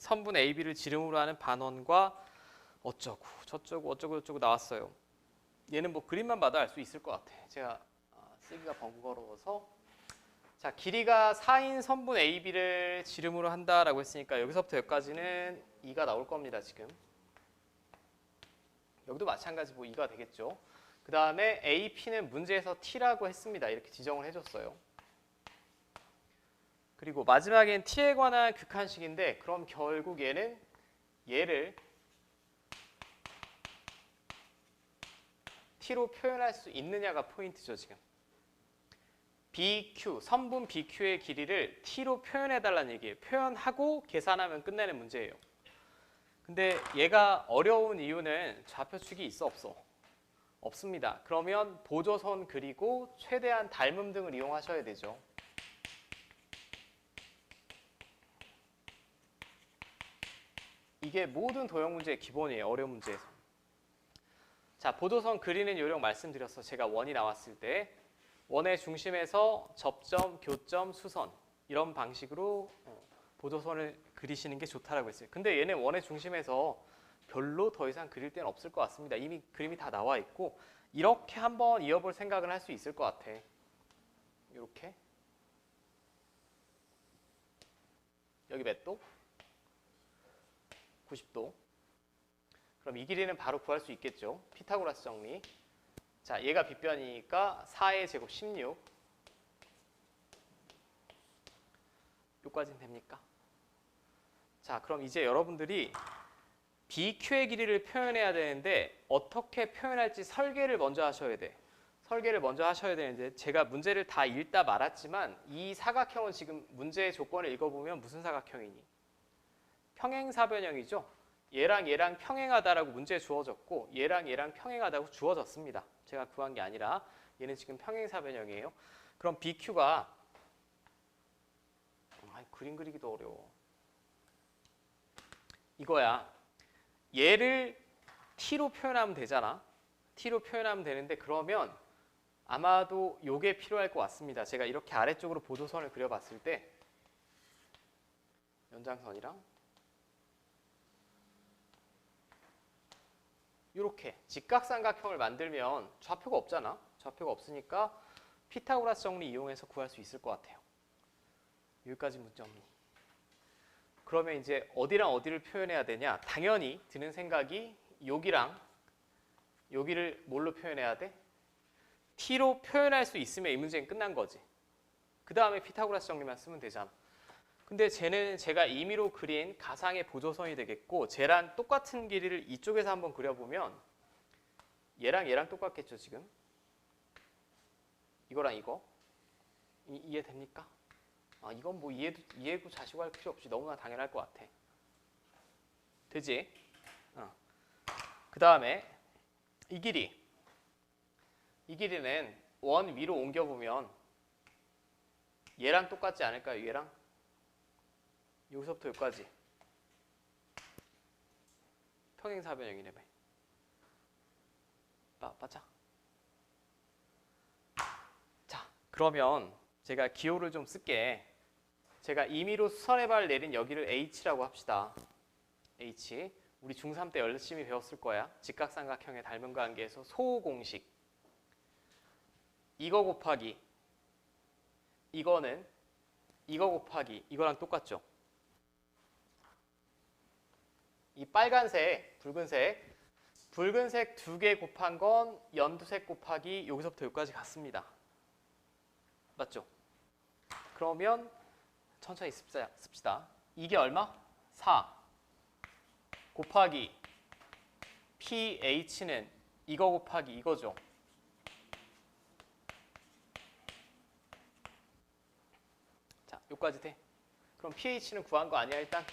선분 AB를 지름으로 하는 반원과 어쩌고 저쩌고 어쩌고 저쩌고 나왔어요. 얘는 뭐 그림만 봐도 알 수 있을 것 같아. 제가 아, 쓰기가 번거로워서 자 길이가 4인 선분 AB를 지름으로 한다라고 했으니까 여기서부터 여기까지는 2가 나올 겁니다 지금. 여기도 마찬가지 뭐 2가 되겠죠. 그 다음에 AP는 문제에서 T라고 했습니다. 이렇게 지정을 해줬어요. 그리고 마지막엔 T에 관한 극한식인데 그럼 결국 얘는 얘를 T로 표현할 수 있느냐가 포인트죠 지금. BQ, 선분 BQ의 길이를 T로 표현해달라는 얘기예요. 표현하고 계산하면 끝내는 문제예요. 근데 얘가 어려운 이유는 좌표축이 있어 없어? 없습니다. 그러면 보조선 그리고 최대한 닮음 등을 이용하셔야 되죠. 이게 모든 도형 문제의 기본이에요. 어려운 문제에서. 자, 보조선 그리는 요령 말씀드렸어. 제가 원이 나왔을 때 원의 중심에서 접점, 교점, 수선 이런 방식으로 어, 보조선을 그리시는 게 좋다라고 했어요. 근데 얘는 원의 중심에서 별로 더 이상 그릴 데는 없을 것 같습니다. 이미 그림이 다 나와 있고 이렇게 한번 이어볼 생각을 할수 있을 것 같아. 이렇게 여기 몇 도? 90도. 그럼 이 길이는 바로 구할 수 있겠죠. 피타고라스 정리. 자, 얘가 빗변이니까 4의 제곱 16. 요까지는 됩니까? 자, 그럼 이제 여러분들이 BQ의 길이를 표현해야 되는데 어떻게 표현할지 설계를 먼저 하셔야 돼. 설계를 먼저 하셔야 되는데 제가 문제를 다 읽다 말았지만 이 사각형은 지금 문제의 조건을 읽어보면 무슨 사각형이니? 평행사변형이죠. 얘랑 얘랑 평행하다라고 문제에 주어졌고 얘랑 얘랑 평행하다고 주어졌습니다. 제가 구한 게 아니라 얘는 지금 평행사변형이에요. 그럼 BQ가 아, 그림 그리기도 어려워. 이거야. 얘를 t로 표현하면 되잖아. t로 표현하면 되는데 그러면 아마도 요게 필요할 것 같습니다. 제가 이렇게 아래쪽으로 보조선을 그려봤을 때 연장선이랑 이렇게 직각삼각형을 만들면 좌표가 없잖아. 좌표가 없으니까 피타고라스 정리 이용해서 구할 수 있을 것 같아요. 여기까지 문제 없니? 그러면 이제 어디랑 어디를 표현해야 되냐? 당연히 드는 생각이 여기랑 여기를 뭘로 표현해야 돼? t로 표현할 수 있으면 이 문제는 끝난 거지. 그 다음에 피타고라스 정리만 쓰면 되잖아. 근데 쟤는 제가 임의로 그린 가상의 보조선이 되겠고 쟤랑 똑같은 길이를 이쪽에서 한번 그려보면 얘랑 얘랑 똑같겠죠 지금? 이거랑 이거? 이, 이해됩니까? 아 이건 뭐 이해도, 이해고 자시고 할 필요 없이 너무나 당연할 것 같아. 되지? 어. 그 다음에 이 길이 이 길이는 원 위로 옮겨보면 얘랑 똑같지 않을까요? 얘랑? 여기서부터 여기까지 평행사변형이네 봐. 봐, 맞자. 자, 그러면 제가 기호를 좀 쓸게. 제가 임의로 수선의 발 내린 여기를 H라고 합시다. H. 우리 중3 때 열심히 배웠을 거야. 직각삼각형의 닮은 관계에서 소공식. 이거 곱하기 이거는 이거 곱하기 이거랑 똑같죠? 이 빨간색, 붉은색, 붉은색 두 개 곱한 건 연두색 곱하기 여기서부터 여기까지 같습니다. 맞죠? 그러면 천천히 씁시다. 이게 얼마? 4 곱하기 pH는 이거 곱하기 이거죠. 자, 여기까지 돼. 그럼 pH는 구한 거 아니야 일단?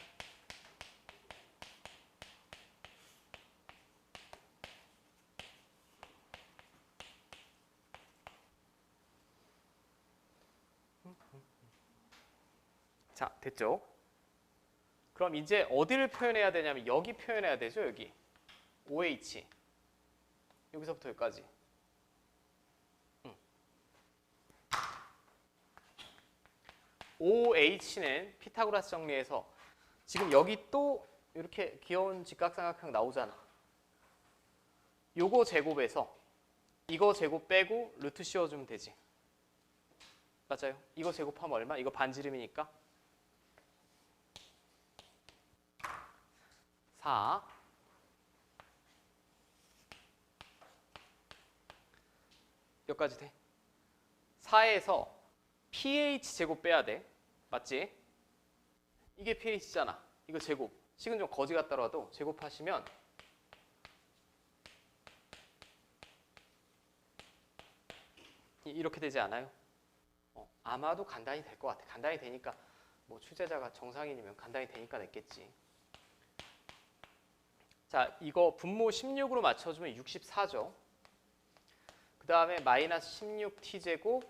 자, 됐죠? 그럼 이제 어디를 표현해야 되냐면 여기 표현해야 되죠, 여기. OH. 여기서부터 여기까지. 음. OH는 피타고라스 정리해서 지금 여기 또 이렇게 귀여운 직각삼각형 나오잖아. 요거 제곱에서 이거 제곱 빼고 루트 씌워주면 되지. 맞아요. 이거 제곱하면 얼마? 이거 반지름이니까 4 여기까지 돼. 4에서 pH 제곱 빼야 돼. 맞지? 이게 pH잖아. 이거 제곱. 식은 좀 거지 같더라도 제곱하시면 이- 이렇게 되지 않아요? 어, 아마도 간단히 될 것 같아. 간단히 되니까 뭐 출제자가 정상인이면 간단히 되니까 냈겠지. 자, 이거 분모 16으로 맞춰주면 64죠. 그 다음에 마이너스 16t 제곱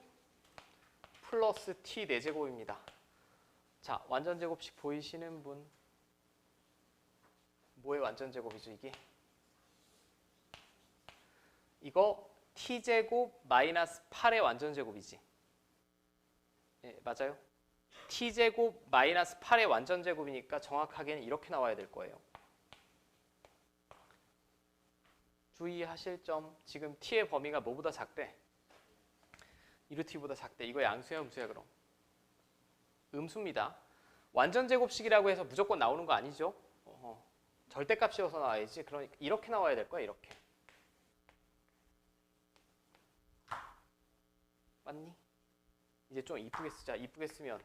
플러스 t 4제곱입니다. 자, 완전 제곱식 보이시는 분? 뭐의 완전 제곱이죠, 이게? 이거 t 제곱 마이너스 8의 완전 제곱이지. 예, 맞아요. t 제곱 마이너스 8의 완전 제곱이니까 정확하게는 이렇게 나와야 될 거예요. 주의하실 점 지금 t의 범위가 뭐보다 작대? 2루t보다 작대. 이거 양수야 음수야 그럼? 음수입니다. 완전 제곱식이라고 해서 무조건 나오는 거 아니죠? 어허. 절대값이어서 나와야지. 그러니까 이렇게 나와야 될 거야 이렇게. 맞니? 이제 좀 이쁘게 쓰자. 이쁘게 쓰면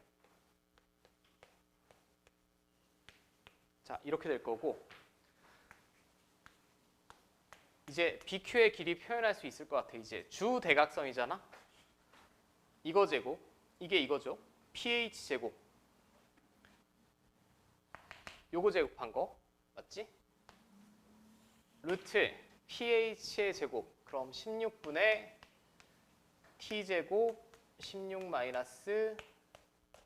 자 이렇게 될 거고 이제 BQ의 길이 표현할 수 있을 것 같아. 이제 주 대각선이잖아. 이거 제곱, 이게 이거죠. pH 제곱. 요거 제곱한 거 맞지? 루트 pH의 제곱. 그럼 16분의 t 제곱 16 마이너스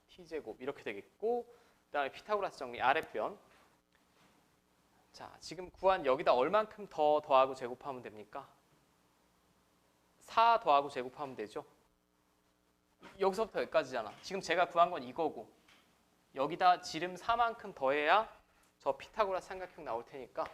t 제곱 이렇게 되겠고 그 다음에 피타고라스 정리 아랫변. 자, 지금 구한 여기다 얼만큼 더 더하고 제곱하면 됩니까? 4 더하고 제곱하면 되죠. 여기서부터 여기까지잖아. 지금 제가 구한 건 이거고 여기다 지름 4만큼 더해야 저 피타고라스 삼각형 나올 테니까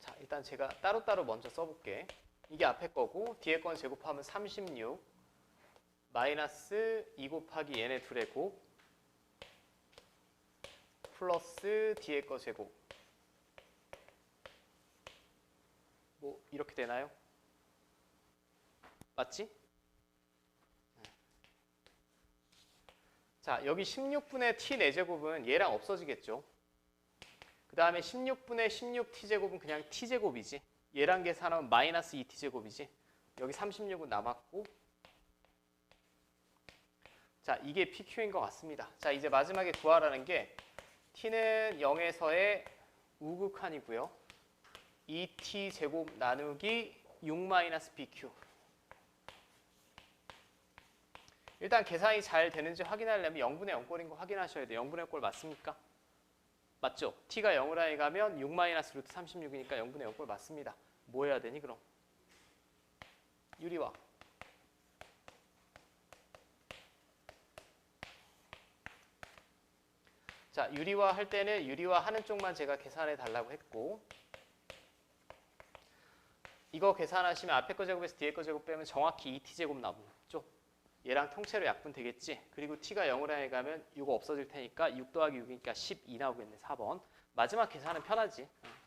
자, 일단 제가 따로따로 먼저 써볼게. 이게 앞에 거고 뒤에 건 제곱하면 36 마이너스 2 곱하기 얘네 둘의 곱 플러스 뒤에 거 제곱 뭐 이렇게 되나요? 맞지? 자 여기 16분의 t 4제곱은 얘랑 없어지겠죠 그 다음에 16분의 16t제곱은 그냥 t제곱이지. 얘랑 계산하면 마이너스 2t제곱이지. 여기 36은 남았고. 자 이게 PQ인 것 같습니다. 자 이제 마지막에 구하라는 게 t는 0에서의 우극한이고요. 2t제곱 나누기 6-bq 일단 계산이 잘 되는지 확인하려면 0분의 0꼴인 거 확인하셔야 돼요. 0분의 0꼴 맞습니까? 맞죠? t가 0을 하에 가면 6 마이너스 루트 36이니까 0분의 0꼴 맞습니다. 뭐 해야 되니 그럼? 유리화. 자, 유리화 할 때는 유리화 하는 쪽만 제가 계산해 달라고 했고 이거 계산하시면 앞에 거 제곱에서 뒤에 거 제곱 빼면 정확히 2t 제곱 나오죠. 얘랑 통째로 약분 되겠지. 그리고 t가 0을 향해 가면 이거 없어질 테니까 6 더하기 6이니까 12 나오겠네. 4번. 마지막 계산은 편하지. 어.